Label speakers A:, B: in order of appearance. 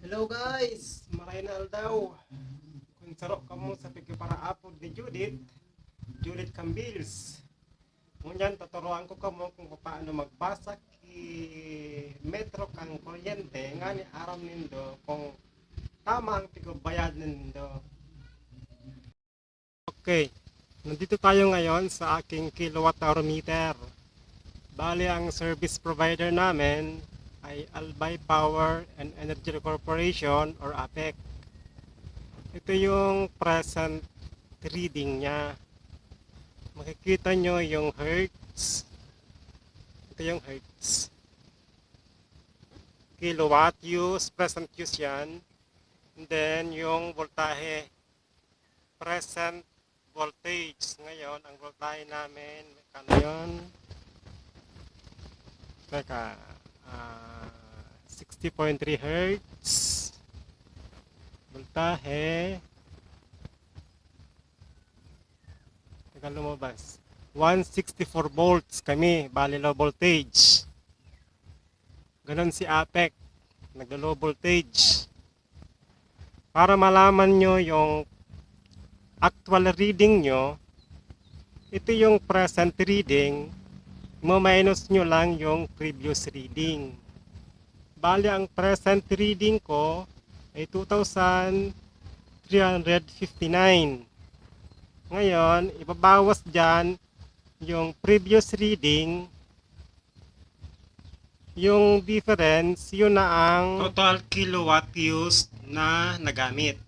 A: Hello guys! Maraynal daw. Kung sarok ka mo sa pagkiparaapod ni Judith, Judith Cambils. Ngunyan, tuturuan ko kamo kung paano magbasa ki metro kang kuryente nga ni aram nindo kung tama ang pigubayad nindo. Okay, nandito tayo ngayon sa aking kilowatt hour meter. Bali ang service provider namin ay Albay Power and Energy Corporation or APEC. Ito yung present reading niya. Makikita nyo yung hertz. Ito yung hertz. Kilowatt use, present use yan. And then yung voltahe. Present voltage. Ngayon, ang voltahe namin, kano yun? Teka, ah, 60.3 Hertz. Voltahe. Teka lumabas. 164 volts kami, bali low voltage. Ganon si APEC, naglo low voltage. Para malaman nyo yung actual reading nyo, ito yung present reading, mo-minus nyo lang yung previous reading. Bali, ang present reading ko ay 2,359. Ngayon, ibabawas dyan yung previous reading, yung difference, yun na ang total kilowatt used na nagamit.